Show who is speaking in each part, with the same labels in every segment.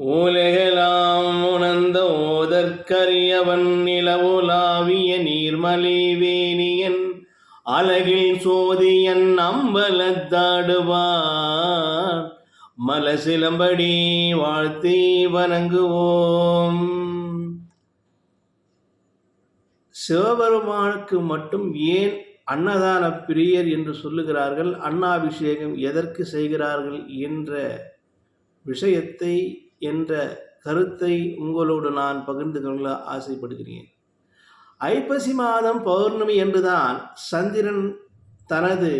Speaker 1: உலகெலாம் உணர்ந்த ஓதற்கரியவன் நிலவுலாவிய நீர்மலி வேணியன் அழகில் சோதியன் அம்பலத்தாடுவார் மலசிலம்படி வாழ்த்தி வணங்குவோம். சிவபெருமானுக்கு மட்டும் ஏன் அன்னதான பிரியர் என்று சொல்லுகிறார்கள்? அன்னாபிஷேகம் எதற்கு செய்கிறார்கள்? என்ற விஷயத்தை என்ற கருத்தை உங்களோடு நான் பகிர்ந்து கொள்ள ஆசைப்படுகிறேன். ஐப்பசி மாதம் பௌர்ணமி என்றுதான் சந்திரன் தனது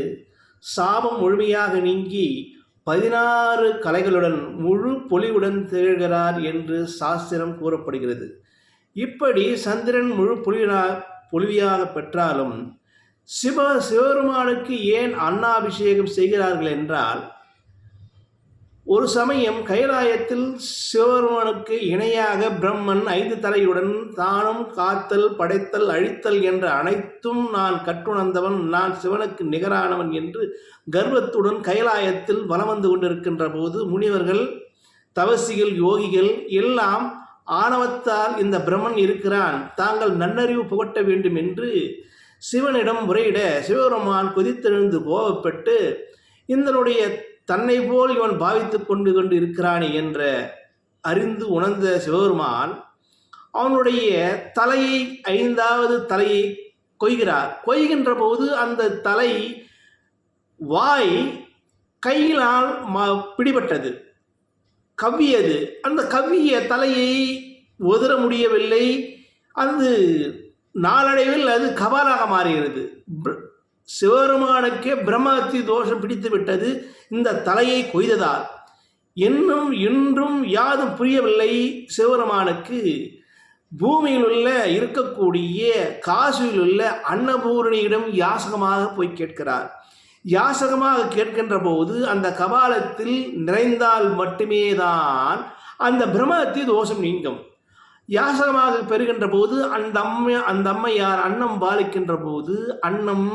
Speaker 1: சாபம் முழுமையாக நீங்கி பதினாறு கலைகளுடன் முழு பொலிவுடன் திகழ்கிறார் என்று சாஸ்திரம் கூறப்படுகிறது. இப்படி சந்திரன் முழு பொலிவினா பொலிவியாக பெற்றாலும் சிவ சிவபெருமானுக்கு ஏன் அன்னாபிஷேகம் செய்கிறார்கள் என்றால் ஒரு சமயம் கைலாயத்தில் சிவருமனுக்கு இணையாக பிரம்மன் ஐந்து தலையுடன் தானும் காத்தல் படைத்தல் அழித்தல் என்ற அனைத்தும் நான் கற்றுணர்ந்தவன் நான் சிவனுக்கு நிகரானவன் என்று கர்வத்துடன் கைலாயத்தில் வலம் வந்து கொண்டிருக்கின்ற போது முனிவர்கள் தவசிகள் யோகிகள் எல்லாம் ஆணவத்தால் இந்த பிரம்மன் இருக்கிறான். தாங்கள் நன்னறிவு புகட்ட வேண்டும் என்று சிவனிடம் முறையிட சிவபெருமான் கொதித்தெழுந்து கோபப்பட்டு இதனுடைய தன்னை போல் இவன் பாவித்து கொண்டு கொண்டு இருக்கிறானே என்ற அறிந்து உணர்ந்த சிவபெருமான் அவனுடைய தலையை ஐந்தாவது தலையை கொய்கிறார். கொய்கின்ற போது அந்த தலை வாய் கையினால் ம பிடிபட்டது. கவ்வியது. அந்த கவ்விய தலையை ஒதுர முடியவில்லை. அது நாளடைவில் அது கபாலாக மாறுகிறது. சிவபெருமானுக்கே பிரம்மத்தி தோஷம் பிடித்து விட்டது. இந்த தலையை கொய்ததால். இன்னும் இன்றும் யாதும் புரியவில்லை சிவபெருமானுக்கு பூமியில் உள்ள இருக்கக்கூடிய காசியில் உள்ள அன்னபூரணியிடம் யாசகமாக போய் கேட்கிறார். யாசகமாக கேட்கின்ற போது அந்த கபாலத்தில் நிறைந்தால் மட்டுமே தான் அந்த பிரம்மத்தி தோஷம் நீங்கும். யாசகமாக பெறுகின்ற போது அந்த அம்மை அந்த அம்மையார் அன்னம் பாலிக்கின்ற போது அன்னம்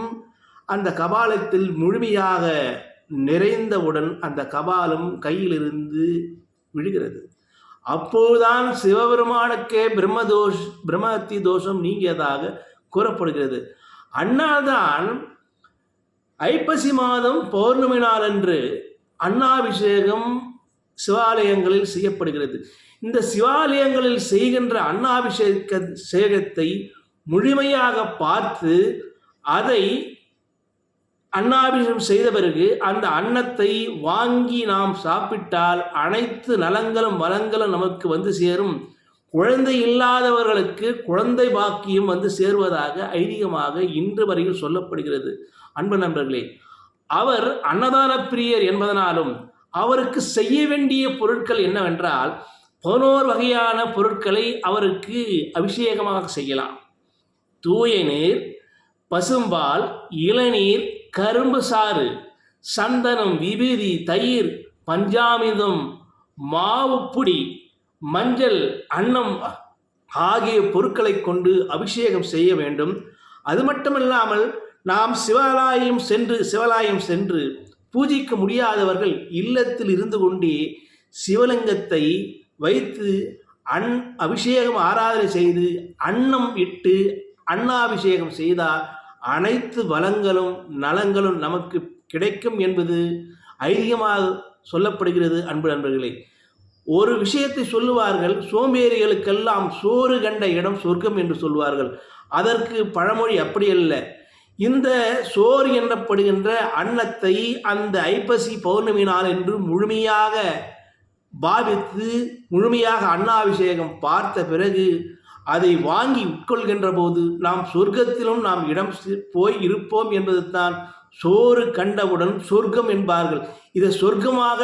Speaker 1: அந்த கபாலத்தில் முழுமையாக நிறைந்தவுடன் அந்த கபாலம் கையிலிருந்து விழுகிறது. அப்போதுதான் சிவபெருமானுக்கே பிரம்மதோஷ் பிரம்மத்தி தோஷம் நீங்கியதாக கூறப்படுகிறது. அண்ணாதான் ஐப்பசி மாதம் பௌர்ணமி நாளன்று அன்னாபிஷேகம் சிவாலயங்களில் செய்யப்படுகிறது. இந்த சிவாலயங்களில் செய்கின்ற அண்ணாபிஷேக சேகத்தை முழுமையாக பார்த்து அதை அன்னாபிஷேகம் செய்த பிறகு அந்த அன்னத்தை வாங்கி நாம் சாப்பிட்டால் அனைத்து நலங்களும் வளங்களும் நமக்கு வந்து சேரும். குழந்தை இல்லாதவர்களுக்கு குழந்தை பாக்கியம் வந்து சேருவதாக ஐதீகமாக இன்று வரையில் சொல்லப்படுகிறது. அன்பு நண்பர்களே அவர் அன்னதான பிரியர் என்பதனாலும் அவருக்கு செய்ய வேண்டிய பொருட்கள் என்னவென்றால் பதினோரு வகையான பொருட்களை அவருக்கு அபிஷேகமாக செய்யலாம். தூய நீர் பசும்பால் இளநீர் கரும்பு சாறு சந்தனம் விபூதி தயிர் பஞ்சாமிர்தம் மாவுப்புடி மஞ்சள் அன்னம் ஆகிய பொருட்களை கொண்டு அபிஷேகம் செய்ய வேண்டும். அது மட்டுமில்லாமல் நாம் சிவாலயம் சென்று சிவாலயம் சென்று பூஜிக்க முடியாதவர்கள் இல்லத்தில் இருந்து கொண்டே சிவலிங்கத்தை வைத்து அன் அபிஷேகம் ஆராதனை செய்து அன்னம் இட்டு அன்னாபிஷேகம் செய்தால் அனைத்து வளங்களும் நலங்களும் நமக்கு கிடைக்கும் என்பது ஐதீகமாக சொல்லப்படுகிறது அன்பு நண்பர்களே. ஒரு விஷயத்தை சொல்லுவார்கள் சோம்பேறிகளுக்கெல்லாம் சோறு கண்ட இடம் சொர்க்கம் என்று சொல்வார்கள் அதற்கு பழமொழி அப்படி அல்ல இந்த சோறு எனப்படுகின்ற அன்னத்தை அந்த ஐப்பசி பௌர்ணமி நாள் என்று முழுமையாக பாவித்து முழுமையாக அன்னாபிஷேகம் பார்த்த பிறகு அதை வாங்கி உட்கொள்கின்ற போது நாம் சொர்க்கத்திலும் நாம் இடம் போய் இருப்போம் என்பது தான் சோறு கண்டவுடன் சொர்க்கம் என்பார்கள். இதை சொர்க்கமாக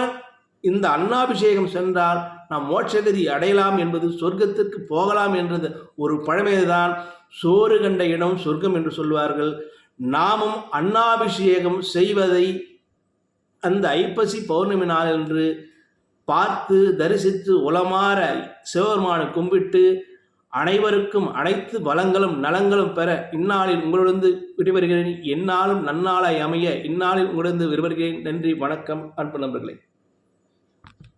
Speaker 1: இந்த அன்னாபிஷேகம் சென்றால் நாம் மோட்சகதி அடையலாம் என்பது சொர்க்கத்திற்கு போகலாம் என்றது ஒரு பழமைதான். சோறு கண்ட இடம் சொர்க்கம் என்று சொல்வார்கள். நாமும் அன்னாபிஷேகம் செய்வதை அந்த ஐப்பசி பௌர்ணமி நாள் என்று பார்த்து தரிசித்து உளமாற சிவபெருமானை கும்பிட்டு அனைவருக்கும் அனைத்து வளங்களும் நலங்களும் பெற இந்நாளில் உங்களிடந்து விடைபெறுகிறேன். எந்நாளும் நன்னாளாய் அமைய இந்நாளில் உங்களிடந்து விடைபெறுகிறேன். நன்றி வணக்கம் அன்பு நண்பர்களே.